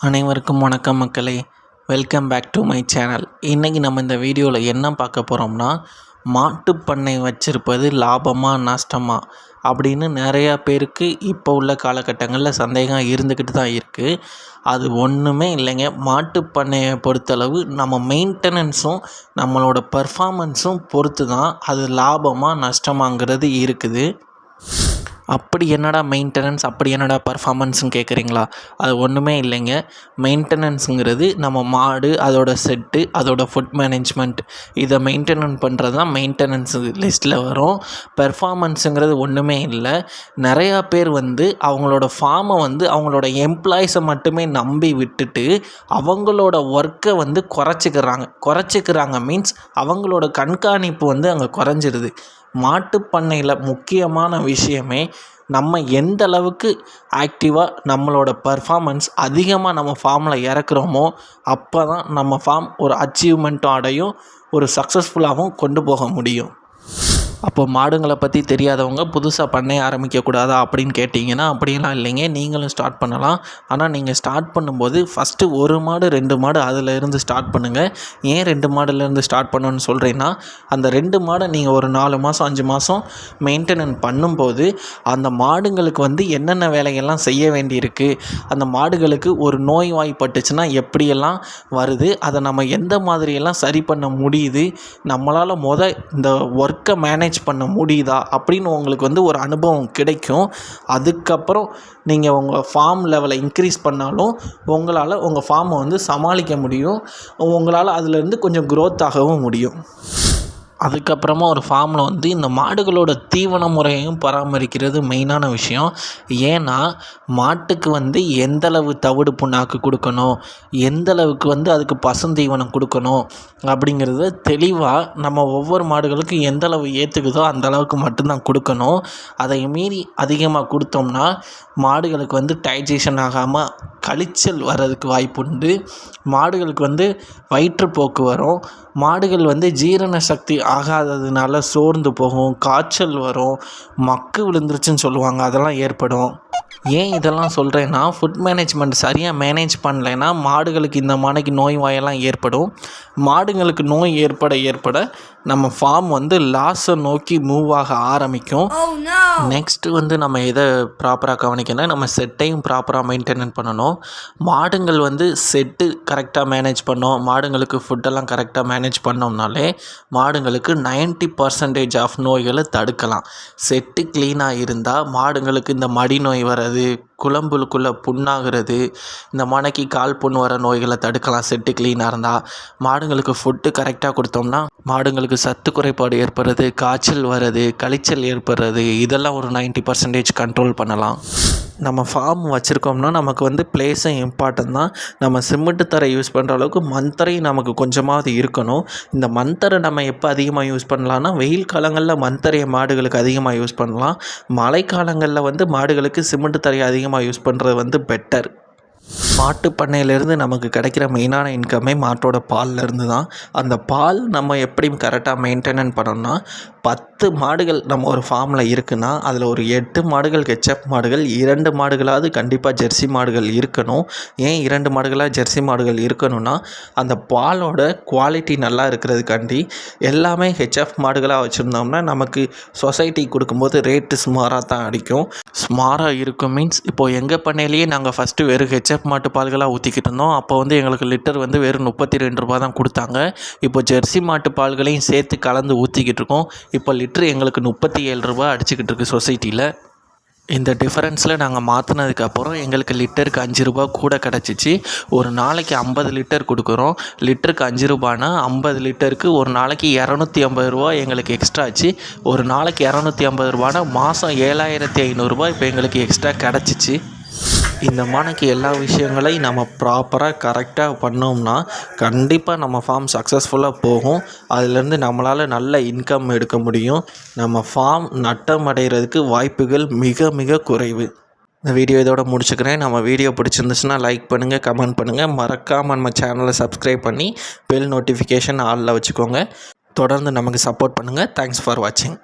அனைவருக்கும் வணக்கம் மக்களே. Welcome back to my channel இன்றைக்கி நம்ம இந்த வீடியோவில் என்ன பார்க்க போகிறோம்னா மாட்டுப்பண்ணை வச்சுருப்பது லாபமாக நஷ்டமா அப்படின்னு நிறையா பேருக்கு இப்போ உள்ள காலகட்டங்களில் சந்தேகம் இருந்துக்கிட்டு தான் இருக்குது அது ஒன்றுமே இல்லைங்க. மாட்டுப்பண்ணையை பொறுத்தளவு நம்ம மெயின்டெனன்ஸும் நம்மளோட பர்ஃபாமன்ஸும் பொறுத்து தான் அது லாபமாக நஷ்டமாங்கிறது இருக்குது. அப்படி என்னடா மெயின்டெனன்ஸ் அப்படி என்னடா பர்ஃபாமன்ஸுன்னு கேட்குறீங்களா அது ஒன்றுமே இல்லைங்க. மெயின்டெனன்ஸுங்கிறது நம்ம மாடு அதோட செட்டு அதோட ஃபுட் மேனேஜ்மெண்ட் இதை மெயின்டெனன் பண்ணுறது தான் மெயின்டெனன்ஸ் லிஸ்ட்டில் வரும். பெர்ஃபார்மன்ஸுங்கிறது ஒன்றுமே இல்லை. நிறையா பேர் வந்து அவங்களோட ஃபார்மை வந்து அவங்களோட எம்ப்ளாயிஸை மட்டுமே நம்பி விட்டுட்டு அவங்களோட ஒர்க்கை வந்து குறைச்சிக்கிறாங்க. குறைச்சிக்கிறாங்க மீன்ஸ் அவங்களோட கண்காணிப்பு வந்து அங்கே குறைஞ்சிருது. மாட்டுப்பண்ணையில் முக்கியமான விஷயமே நம்ம எந்த அளவுக்கு ஆக்டிவாக நம்மளோட பர்ஃபாமன்ஸ் அதிகமாக நம்ம ஃபார்மில் இறக்குறோமோ அப்போ தான் நம்ம ஃபார்ம் ஒரு அச்சீவ்மெண்ட்டும் அடையும் ஒரு சக்ஸஸ்ஃபுல்லாகவும் கொண்டு போக முடியும். அப்போ மாடுங்களை பற்றி தெரியாதவங்க புதுசாக பண்ணைய ஆரம்பிக்கக்கூடாதா அப்படின்னு கேட்டிங்கன்னா அப்படிலாம் இல்லைங்க. நீங்களும் ஸ்டார்ட் பண்ணலாம். ஆனால் நீங்கள் ஸ்டார்ட் பண்ணும்போது ஃபஸ்ட்டு ஒரு மாடு ரெண்டு மாடு அதில் இருந்து ஸ்டார்ட் பண்ணுங்கள் ஏன் ரெண்டு மாடுலேருந்து ஸ்டார்ட் பண்ணணும்னு சொல்கிறேன்னா அந்த ரெண்டு மாடை நீங்கள் ஒரு நாலு மாதம் அஞ்சு மாதம் மெயின்டெனன் பண்ணும்போது அந்த மாடுங்களுக்கு வந்து என்னென்ன வேலையெல்லாம் செய்ய வேண்டியிருக்கு அந்த மாடுகளுக்கு ஒரு நோய் வாய்ப்பட்டுச்சுன்னா எப்படியெல்லாம் வருது அதை நம்ம எந்த மாதிரியெல்லாம் சரி பண்ண முடியுது நம்மளால் முத இந்த ஒர்க்கை மேனேஜ் மேனேஜ் பண்ண முடியுதா அப்படின்னு உங்களுக்கு வந்து ஒரு அனுபவம் கிடைக்கும். அதுக்கப்புறம் நீங்கள் உங்கள் ஃபார்ம் லெவலை இன்க்ரீஸ் பண்ணாலும் உங்களால் உங்கள் ஃபார்மை வந்து சமாளிக்க முடியும். உங்களால் அதுலேருந்து கொஞ்சம் க்ரோத் ஆகவும் முடியும். அதுக்கப்புறமா ஒரு ஃபார்மில் வந்து இந்த மாடுகளோட தீவன முறையையும் பராமரிக்கிறது மெயினான விஷயம். ஏன்னா மாட்டுக்கு வந்து எந்தளவு தவிடு புண்ணாக்கு கொடுக்கணும் எந்தளவுக்கு வந்து அதுக்கு பசுந்தீவனம் கொடுக்கணும் அப்படிங்கிறது தெளிவாக நம்ம ஒவ்வொரு மாடுகளுக்கும் எந்தளவு ஏற்றுக்குதோ அந்த அளவுக்கு மட்டும்தான் கொடுக்கணும். அதை மீறி அதிகமாக கொடுத்தோம்னா மாடுகளுக்கு வந்து டைஜஷன் ஆகாமல் கழிச்சல் வர்றதுக்கு வாய்ப்புண்டு. மாடுகளுக்கு வந்து வயிற்றுப்போக்கு வரும். மாடுகள் வந்து ஜீரண சக்தி ஆகாததுனால சோர்ந்து போகும். காய்ச்சல் வரும். மக்கு விழுந்துருச்சுன்னு சொல்லுவாங்க. அதெல்லாம் ஏற்படும். ஏன் இதெல்லாம் சொல்கிறேன்னா ஃபுட் மேனேஜ்மெண்ட் சரியாக மேனேஜ் பண்ணலைன்னா மாடுகளுக்கு இந்த மானைக்கு நோய் வாயெல்லாம் ஏற்படும். மாடுங்களுக்கு நோய் ஏற்பட ஏற்பட நம்ம ஃபார்ம் வந்து லாஸை நோக்கி மூவ் ஆக ஆரம்பிக்கும். நெக்ஸ்ட்டு வந்து நம்ம எதை ப்ராப்பராக கவனிக்கணும் நம்ம செட்டையும் ப்ராப்பராக மெயின்டெனன் பண்ணணும். மாடுங்கள் வந்து செட்டு கரெக்டாக மேனேஜ் பண்ணோம். மாடுங்களுக்கு ஃபுட்டெல்லாம் கரெக்டாக மேனேஜ் பண்ணோம்னாலே மாடுங்களுக்கு நைன்ட்டி பர்சன்டேஜ் ஆஃப் நோய்களை தடுக்கலாம். செட்டு க்ளீனாக இருந்தால் மாடுங்களுக்கு இந்த மடி நோய் வர வர்றது குழம்புக்குள்ளே புண்ணாகிறது. இந்த மனைக்கு கால் புண் வர நோய்களை தடுக்கலாம். செட்டு க்ளீனாக இருந்தால் மாடுங்களுக்கு ஃபுட்டு கரெக்டாக கொடுத்தோம்னா மாடுங்களுக்கு சத்து குறைபாடு ஏற்படுறது காய்ச்சல் வர்றது கழிச்சல் ஏற்படுறது இதெல்லாம் ஒரு நைன்ட்டி பர்சன்டேஜ் கண்ட்ரோல் பண்ணலாம். நம்ம ஃபார்ம் வச்சுருக்கோம்னா நமக்கு வந்து பிளேஸும் இம்பார்ட்டன் தான். நம்ம சிமெண்ட்டு தரை யூஸ் பண்ணுற அளவுக்கு மந்தரையும் நமக்கு கொஞ்சமாவது இருக்கணும். இந்த மண்தரை நம்ம எப்போ அதிகமாக யூஸ் பண்ணலான்னா வெயில் காலங்களில் மண்தரையை மாடுகளுக்கு அதிகமாக யூஸ் பண்ணலாம். மழை காலங்களில் வந்து மாடுகளுக்கு சிமெண்ட்டு தரையை அதிகமாக யூஸ் பண்ணுறது வந்து பெட்டர் மாட்டு பண்ணையிலேருந்து நமக்கு கிடைக்கிற மெயினான இன்கமே மாட்டோட பால்லேருந்து தான். அந்த பால் நம்ம எப்படி கரெக்டாக மெயின்டெனன் பண்ணோம்னா பத்து மாடுகள் நம்ம ஒரு ஃபார்மில் இருக்குன்னா அதில் ஒரு எட்டு மாடுகள் கெச்சப் மாடுகள் இரண்டு மாடுகளாவது கண்டிப்பாக ஜெர்சி மாடுகள் இருக்கணும். ஏன் இரண்டு மாடுகளாக ஜெர்சி மாடுகள் இருக்கணும்னா அந்த பாலோட குவாலிட்டி நல்லா இருக்கிறதுக்காண்டி எல்லாமே ஹெச்எஃப் மாடுகளாக வச்சுருந்தோம்னா நமக்கு சொசைட்டி கொடுக்கும்போது ரேட்டு ஸ்மாராக தான் அடிக்கும். ஸ்மாராக இருக்கும் மீன்ஸ் இப்போது எங்கள் பண்ணையிலேயே நாங்கள் ஃபஸ்ட்டு வெறும் ஹெச்எஃப் மாட்டு பால்களாக ஊற்றிக்கிட்டு இருந்தோம். அப்போ வந்து எங்களுக்கு லிட்டர் வந்து வெறும் முப்பத்தி ரெண்டு ரூபா தான் கொடுத்தாங்க. இப்போ ஜெர்சி மாட்டு பால்களையும் சேர்த்து கலந்து ஊற்றிக்கிட்டு இருக்கோம். இப்போ லிட்டர் எங்களுக்கு முப்பத்தி ஏழு ரூபா அடிச்சுக்கிட்டு இருக்குது சொசைட்டியில் இந்த டிஃபரன்ஸில் நாங்கள் மாற்றினதுக்கப்புறம் எங்களுக்கு லிட்டருக்கு அஞ்சு ரூபா கூட கிடச்சிச்சு. ஒரு நாளைக்கு ஐம்பது லிட்டர் கொடுக்குறோம். லிட்டருக்கு அஞ்சு ரூபானா ஐம்பது லிட்டருக்கு ஒரு நாளைக்கு இரநூத்தி ஐம்பது ரூபா எங்களுக்கு எக்ஸ்ட்ரா ஆச்சு. ஒரு நாளைக்கு இரநூத்தி ஐம்பது ரூபானா மாதம் ஏழாயிரத்தி ஐநூறுரூபா இப்போ எங்களுக்கு எக்ஸ்ட்ரா கிடச்சிச்சு. இந்த மானைக்கு எல்லா விஷயங்களையும் நம்ம ப்ராப்பராக கரெக்டாக பண்ணோம்னா கண்டிப்பாக நம்ம ஃபார்ம் சக்ஸஸ்ஃபுல்லாக போகும். அதுலேருந்து நம்மளால் நல்ல இன்கம் எடுக்க முடியும். நம்ம ஃபார்ம் நட்டம் அடைகிறதுக்கு வாய்ப்புகள் மிக மிக குறைவு. இந்த வீடியோ இதோட முடிச்சுக்கிறேன். நம்ம வீடியோ பிடிச்சிருந்துச்சுன்னா லைக் பண்ணுங்கள் கமெண்ட் பண்ணுங்கள் மறக்காமல் நம்ம சேனலை சப்ஸ்கிரைப் பண்ணி பெல் நோட்டிஃபிகேஷன் ஆளில் வச்சுக்கோங்க. தொடர்ந்து நமக்கு சப்போர்ட் பண்ணுங்கள் தேங்க்ஸ் ஃபார் வாட்சிங்